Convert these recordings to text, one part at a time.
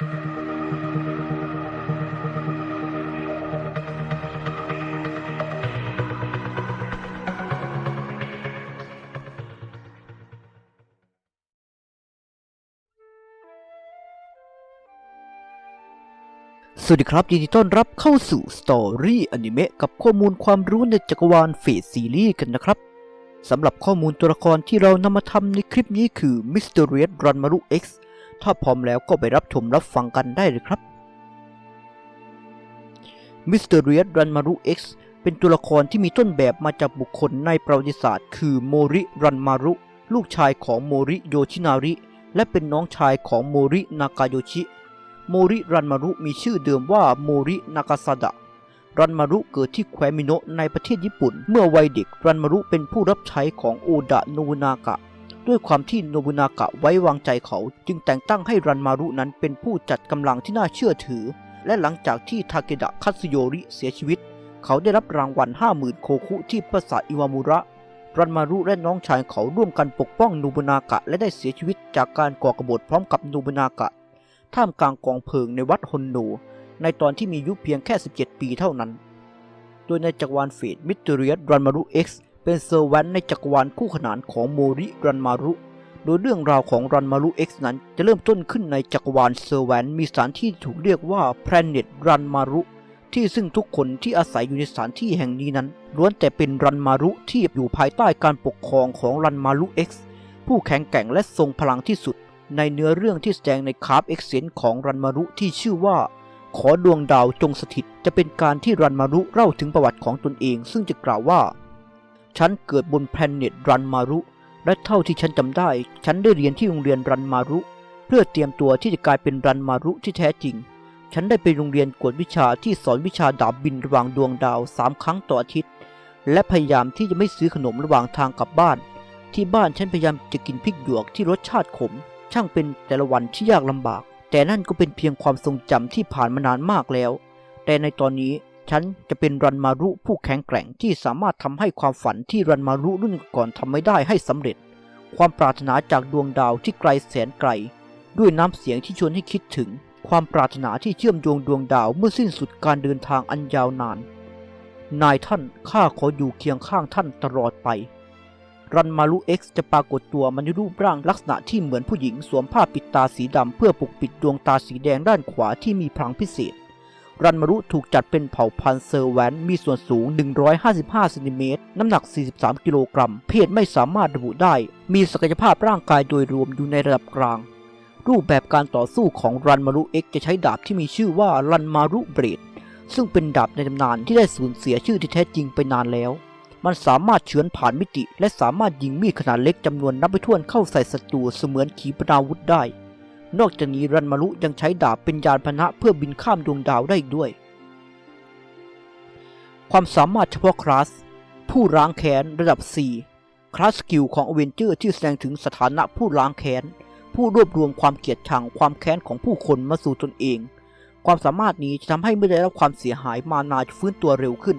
สวัสดีครับ ยินดีต้อนรับเข้าสู่สตอรี่อนิเมะกับข้อมูลความรู้ในจักรวาลเฟสซีรีส์กันนะครับสำหรับข้อมูลตัวละครที่เรานำมาทำในคลิปนี้คือ Mysterious Ranmaru X ถ้าพร้อมแล้วก็ไปรับชมรับฟังกันได้เลยครับ Mysterious Ranmaru X เป็นตัวละครที่มีต้นแบบมาจากบุคคลในประวัติศาสตร์ คือโมริรันมารุ ลูกชายของโมริโยชินาริ และเป็นน้องชายของโมรินากาโยชิ โมริรันมารุมีชื่อเดิมว่าโมรินากาซาดะ รันมารุเกิดที่แคว้นมิโนะในประเทศญี่ปุ่น เมื่อวัยเด็กรันมารุเป็นผู้รับใช้ของโอดะโนบุนากะ ด้วยความที่โนบุนากะไว้วางใจเขา จึงแต่งตั้งให้รันมารุนั้นเป็นผู้จัดกำลังที่น่าเชื่อถือ และหลังจากที่ทาเกดะคัตสึโยริเสียชีวิต เขาได้รับรางวัล 50,000 โคคุที่ปราสาทอิวามุระ รันมารุและน้องชายเขาร่วมกันปกป้องโนบุนากะและได้เสียชีวิตจากการก่อกบฏพร้อมกับโนบุนากะ ท่ามกลางกองเพลิงในวัดฮอนโนในตอนที่มีอายุเพียงแค่ 17 ปีเท่านั้น โดยในจักรวาลเฟดมิสเตอรียสรันมารุ X เป็นเซอร์แวนในจักรวาลคู่ขนานของโมริรันมารุ โดยเรื่องราวของรันมารุ X นั้นจะเริ่มต้นขึ้นในจักรวาลเซอร์แวนมีสถานที่ถูกเรียกว่า Planet รันมารุที่ซึ่งทุกคนที่อาศัยอยู่ในสถานที่แห่งนี้นั้นล้วนแต่เป็นรันมารุที่อยู่ภายใต้การปกครองของรันมารุ X ผู้แข็งแกร่งและทรงพลังที่สุด ในเนื้อเรื่องที่แสดงในคาร์บเอ็กเซนของรันมารุที่ชื่อว่า ขอดวงดาวจงสถิต จะเป็นการที่รันมารุเล่าถึงประวัติของตนเอง ซึ่งจะกล่าวว่า ฉันเกิดบนแพลเน็ตรันมารุ และเท่าที่ฉันจำได้ ฉันได้เรียนที่โรงเรียนรันมารุ เพื่อเตรียมตัวที่จะกลายเป็นรันมารุที่แท้จริง ฉันได้ไปโรงเรียนกวดวิชาที่สอนวิชาดาบบินระหว่างดวงดาวสามครั้งต่ออาทิตย์ และพยายามที่จะไม่ซื้อขนมระหว่างทางกลับบ้าน ที่บ้านฉันพยายามจะกินพริกหยวกที่รสชาติขม ช่างเป็นแต่ละวันที่ยากลำบาก แต่นั่นก็เป็นเพียงความทรงจำที่ผ่านมานานมากแล้ว แต่ในตอนนี้ ฉันจะเป็นรันมารุผู้แข็งแกร่งที่สามารถทำให้ความฝันที่รันมารุรุ่นก่อนทำไม่ได้ให้สำเร็จ ความปรารถนาจากดวงดาวที่ไกลแสนไกล ด้วยน้ำเสียงที่ชวนให้คิดถึง ความปรารถนาที่เชื่อมโยงดวงดาวเมื่อสิ้นสุดการเดินทางอันยาวนาน นายท่านข้าขออยู่เคียงข้างท่านตลอดไป รันมารุ X จะปรากฏตัวมันในรูปร่างลักษณะที่เหมือนผู้หญิงสวมผ้าปิดตาสีดำเพื่อปกปิดดวงตาสีแดงด้านขวาที่มีพลังพิเศษ รันมารุถูกจัดเป็นเผ่าพันธุ์เซอร์แวนมีส่วนสูง 155ซนติเมตร น้ำหนัก 43 กิโลกรัม เพศไม่สามารถระบุได้ มีศักยภาพร่างกายโดยรวมอยู่ในระดับกลาง รูปแบบการต่อสู้ของรันมารุ X จะใช้ดาบที่มีชื่อว่ารันมารุเบรด ซึ่งเป็นดาบในตำนานที่ได้สูญเสียชื่อที่แท้จริงไปนานแล้วมันสามารถเฉือนผ่านมิติ และสามารถยิงมีดขนาดเล็กจำนวนนับไม่ถ้วนเข้าใส่ศัตรูเสมือนขีปนาวุธได้ นอกจากนี้รันมารุยังใช้ดาบเป็นยานพาหนะเพื่อบินข้ามดวงดาวได้อีกด้วย ความสามารถเฉพาะคลาส ผู้ล้างแค้นระดับ 4 คลาสสกิลของอเวนเจอร์ที่แสดงถึงสถานะผู้ล้างแค้น ผู้รวบรวมความเกลียดชังความแค้นของผู้คนมาสู่ตนเอง ความสามารถนี้จะทำให้เมื่อได้รับความเสียหายมานาจะฟื้นตัวเร็วขึ้น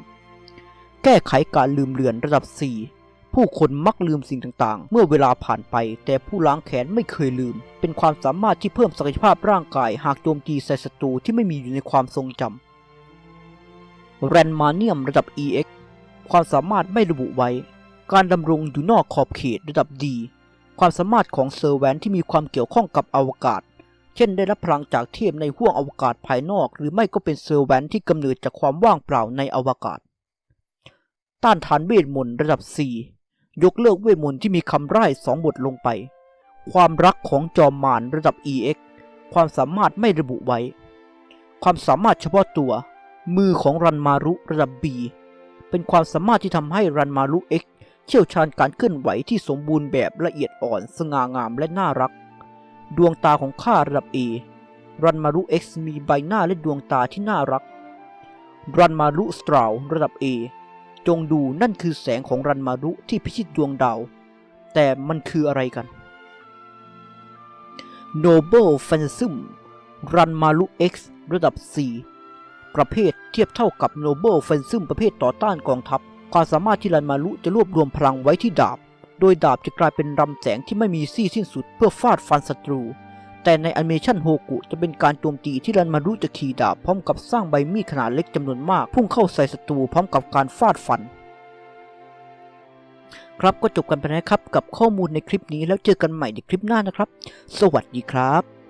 แก้ไขการลืมเลือนระดับ 4 ผู้คนมักลืมสิ่งต่างๆ เมื่อเวลาผ่านไป แต่ผู้ล้างแค้นไม่เคยลืม เป็นความสามารถที่เพิ่มศักยภาพร่างกาย หากโจมตีใส่ศัตรูที่ไม่มีอยู่ในความทรงจำแรนมาเนียมระดับ EX ความสามารถไม่ระบุไว้ การดำรงอยู่นอกขอบเขตระดับ D ความสามารถของเซอร์แวนที่มีความเกี่ยวข้องกับอวกาศ เช่นได้รับพลังจากเทพในห้วงอวกาศภายนอก หรือไม่ก็เป็นเซอร์แวนที่กำเนิดจากความว่างเปล่าในอวกาศ ต้านทานเวทมนต์ระดับ 4 ยกเลิกเวทมนต์ที่มีคำไร้สองบทลงไป ความรักของจอมมารระดับ EX ความสามารถไม่ระบุไว้ ความสามารถเฉพาะตัว มือของรันมารุระดับ B เป็นความสามารถที่ทำให้รันมารุ X เชี่ยวชาญการเคลื่อนไหวที่สมบูรณ์แบบละเอียดอ่อน สง่างามและน่ารัก ดวงตาของข้าระดับ A รันมารุ X มีใบหน้าและดวงตาที่น่ารัก รันมารุสตราวระดับ A จงดูนั่นคือแสงของรันมารุที่พิชิตดวงดาว แต่มันคืออะไรกัน Noble f a n s i m รันมารุ X ระดับ 4 ประเภทเทียบเท่ากับ Noble f a n s i m ประเภทต่อต้านกองทัพ ความสามารถที่รันมารุจะรวบรวมพลังไว้ที่ดาบ โดยดาบจะกลายเป็นรำแสงที่ไม่มีซี่สิ้นสุดเพื่อฟาดฟันศัตรู แต่ในแอนิเมชันโฮกุจะเป็นการโจมตีที่รันมารุจะขี่ดาบพร้อมกับสร้างใบมีดขนาดเล็กจำนวนมาก พุ่งเข้าใส่ศัตรูพร้อมกับการฟาดฟัน ครับก็จบกันไปแล้วครับกับข้อมูลในคลิปนี้แล้วเจอกันใหม่ในคลิปหน้านะครับ สวัสดีครับ